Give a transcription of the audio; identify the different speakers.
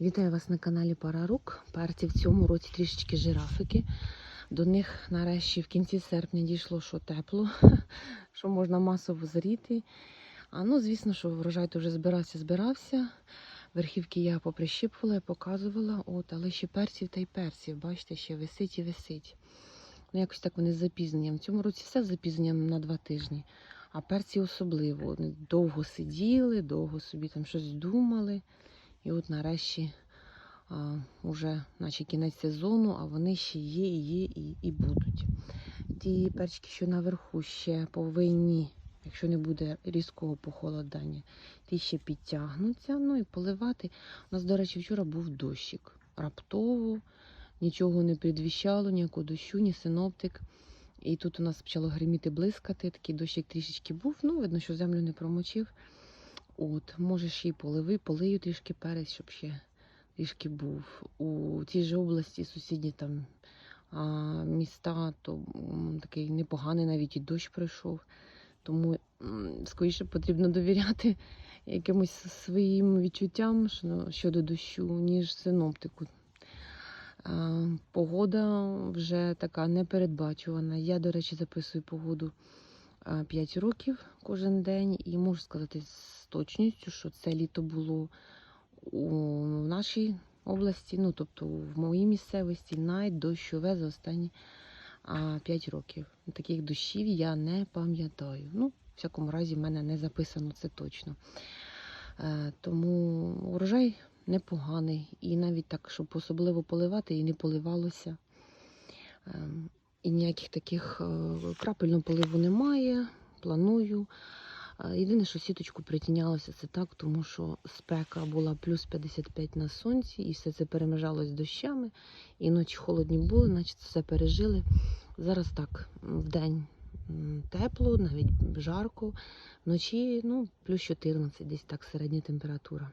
Speaker 1: Вітаю вас на каналі Парарук. Перці в цьому році трішечки жирафики. До них нарешті в кінці серпня дійшло, що тепло, що можна масово зріти. А ну, звісно, що врожай то вже збирався, збирався. Верхівки я поприщіпувала, показувала, от, але ще перців та й перців, бачите, ще висить і висить. Ну, якось так вони з запізненням. В цьому році все з запізненням на два тижні. А перці особливо. Вони довго сиділи, довго собі там щось думали. І от нарешті а, уже наче кінець сезону, а вони ще є, і є, і, і будуть. Ті перчики, що наверху ще повинні, якщо не буде різкого похолодання, ті ще підтягнуться. Ну і поливати. У нас, до речі, вчора був дощик. Раптово, нічого не предвіщало, ніякого дощу, ні синоптик. І тут у нас почало гриміти, блискати, такий дощик трішечки був. Ну, видно, що землю не промочив. От, може ще поливи, полию трішки перець, щоб ще трішки був. У тій же області сусідні там а, міста, то такий непоганий навіть і дощ пройшов. Тому скоріше потрібно довіряти якимось своїм відчуттям щодо- дощу, ніж синоптику. Погода вже така непередбачувана. Я, до речі, записую погоду 5 років кожен день, і можу сказати з точністю, що це літо було у нашій області, ну тобто в моїй місцевості, найдощове за останні 5 років. Таких дощів я не пам'ятаю. Ну, в всякому разі, в мене не записано це точно. Е, Тому урожай непоганий. І навіть так, щоб особливо поливати, і не поливалося. І ніяких таких е, крапельного поливу немає. Планую. Е, Єдине, що сіточку притінялося, це так, тому що спека була плюс 55 на сонці, і все це перемежалось дощами. І ночі холодні були, це все пережили. Зараз так, в день тепло, навіть жарко. Вночі ну, плюс 14, десь так середня температура.